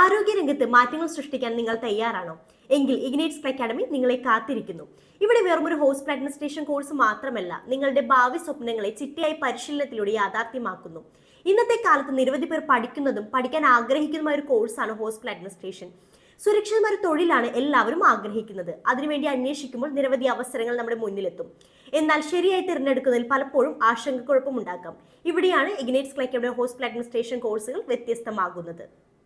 ആരോഗ്യരംഗത്ത് മാറ്റങ്ങൾ സൃഷ്ടിക്കാൻ നിങ്ങൾ തയ്യാറാണോ? എങ്കിൽ ഇഗ്നേറ്റ്സ് അക്കാഡമി നിങ്ങളെ കാത്തിരിക്കുന്നു. ഇവിടെ വെറും ഒരു ഹോസ്പിറ്റൽ അഡ്മിനിസ്ട്രേഷൻ കോഴ്സ് മാത്രമല്ല നിങ്ങളുടെ ഭാവി സ്വപ്നങ്ങളെ ചിട്ടയായി പരിശീലനത്തിലൂടെ യാഥാർത്ഥ്യമാക്കുന്നു. ഇന്നത്തെ കാലത്ത് നിരവധി പേർ പഠിക്കുന്നതും പഠിക്കാൻ ആഗ്രഹിക്കുന്നതുമായ ഒരു കോഴ്സാണ് ഹോസ്പിറ്റൽ അഡ്മിനിസ്ട്രേഷൻ സുരക്ഷിതമായ തൊഴിലാണ് എല്ലാവരും ആഗ്രഹിക്കുന്നത്. അതിനുവേണ്ടി അന്വേഷിക്കുമ്പോൾ നിരവധി അവസരങ്ങൾ നമ്മുടെ മുന്നിലെത്തും. എന്നാൽ ശരിയായി തിരഞ്ഞെടുക്കുന്നതിൽ പലപ്പോഴും ആശങ്കക്കുഴപ്പമുണ്ടാക്കാം. ഇവിടെയാണ് ഇഗ്നേറ്റ്സ് ക്ലൈക്കയുടെ ഹോസ്പിറ്റൽ അഡ്മിനിസ്ട്രേഷൻ കോഴ്സുകൾ വ്യത്യസ്തമാകുന്നത്.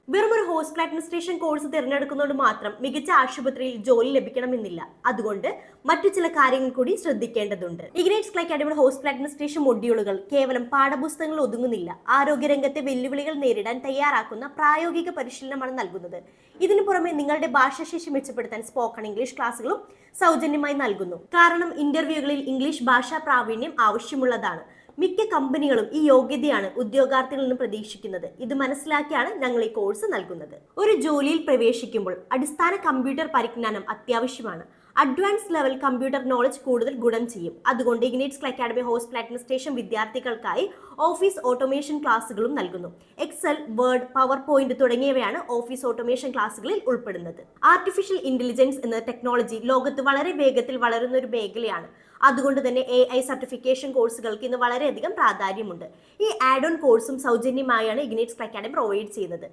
വെറും ഒരു ഹോസ്പിറ്റൽ അഡ്മിനിസ്ട്രേഷൻ കോഴ്സ് തിരഞ്ഞെടുക്കുന്നതുകൊണ്ട് മാത്രം മികച്ച ആശുപത്രിയിൽ ജോലി ലഭിക്കണമെന്നില്ല. അതുകൊണ്ട് മറ്റു ചില കാര്യങ്ങൾ കൂടി ശ്രദ്ധിക്കേണ്ടതുണ്ട്. ഇഗ്നേറ്റ്സ് ക്ലൈ അക്കാഡമിയുടെ ഹോസ്പിറ്റൽ അഡ്മിനിസ്ട്രേഷൻ മൊഡ്യൂളുകൾ കേവലം പാഠപുസ്തകങ്ങൾ ഒതുങ്ങുന്നില്ല. ആരോഗ്യരംഗത്തെ വെല്ലുവിളികൾ നേരിടാൻ തയ്യാറാക്കുന്ന പ്രായോഗിക പരിശീലനമാണ് നൽകുന്നത്. ഇതിനു പുറമെ നിങ്ങളുടെ ഭാഷാശേഷി മെച്ചപ്പെടുത്താൻ സ്പോക്കൺ ഇംഗ്ലീഷ് ക്ലാസ്സുകളും സൗജന്യമായി നൽകുന്നു. കാരണം ഇന്റർവ്യൂകളിൽ ഇംഗ്ലീഷ് ഭാഷാ പ്രാവീണ്യം ആവശ്യമുള്ളതാണ്. മിക്ക കമ്പനികളും ഈ യോഗ്യതയാണ് ഉദ്യോഗാർത്ഥികളിൽ നിന്ന് പ്രതീക്ഷിക്കുന്നത്. ഇത് മനസ്സിലാക്കിയാണ് ഞങ്ങൾ ഈ കോഴ്സ് നൽകുന്നത്. ഒരു ജോലിയിൽ പ്രവേശിക്കുമ്പോൾ അടിസ്ഥാന കമ്പ്യൂട്ടർ പരിജ്ഞാനം അത്യാവശ്യമാണ്. അഡ്വാൻസ് ലെവൽ കമ്പ്യൂട്ടർ നോളജ് കൂടുതൽ ഗുണം ചെയ്യും. അതുകൊണ്ട് ഇഗ്നേറ്റ്സ് അക്കാഡമി ഹോസ്പിറ്റൽ അഡ്മിനിസ്ട്രേഷൻ വിദ്യാർത്ഥികൾക്കായി ഓഫീസ് ഓട്ടോമേഷൻ ക്ലാസ്സുകളും നൽകുന്നു. എക്സൽ വേർഡ് പവർ പോയിന്റ് തുടങ്ങിയവയാണ് ഓഫീസ് ഓട്ടോമേഷൻ ക്ലാസ്സുകളിൽ ഉൾപ്പെടുന്നത്. ആർട്ടിഫിഷ്യൽ ഇന്റലിജൻസ് എന്ന ടെക്നോളജി ലോകത്ത് വളരെ വേഗത്തിൽ വളരുന്ന ഒരു മേഖലയാണ്. അതുകൊണ്ട് തന്നെ എ ഐ സർട്ടിഫിക്കേഷൻ കോഴ്സുകൾക്ക് ഇന്ന് വളരെയധികം പ്രാധാന്യമുണ്ട്. ഈ ആഡ് ഓൺ കോഴ്സും സൗജന്യമായാണ് ഇഗ്നേറ്റ്സ് അക്കാഡമി പ്രൊവൈഡ് ചെയ്യുന്നത്.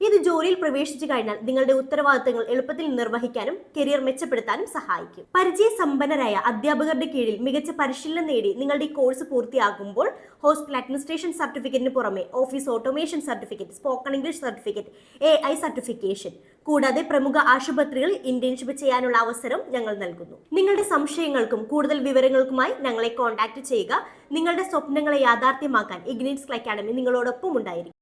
ഇത് ജോലിയിൽ പ്രവേശിച്ചു കഴിഞ്ഞാൽ നിങ്ങളുടെ ഉത്തരവാദിത്തങ്ങൾ എളുപ്പത്തിൽ നിർവഹിക്കാനും കരിയർ മെച്ചപ്പെടുത്താനും സഹായിക്കും. പരിചയ സമ്പന്നരായ അധ്യാപകരുടെ കീഴിൽ മികച്ച പരിശീലനം നേടി നിങ്ങളുടെ കോഴ്സ് പൂർത്തിയാകുമ്പോൾ ഹോസ്റ്റൽ അഡ്മിനിസ്ട്രേഷൻ സർട്ടിഫിക്കറ്റിന് പുറമെ office automation certificate spoken English certificate A I certification കൂടാതെ പ്രമുഖ ആശുപത്രികളിൽ ഇന്റേൺഷിപ്പ് ചെയ്യാനുള്ള അവസരം ഞങ്ങൾ നൽകുന്നു. നിങ്ങളുടെ സംശയങ്ങൾക്കും കൂടുതൽ വിവരങ്ങൾക്കുമായി ഞങ്ങളെ കോൺടാക്ട് ചെയ്യുക. നിങ്ങളുടെ സ്വപ്നങ്ങളെ യാഥാർത്ഥ്യമാക്കാൻ ഇഗ്നിറ്റ്സ് അക്കാഡമി നിങ്ങളോടൊപ്പം ഉണ്ടായിരിക്കും.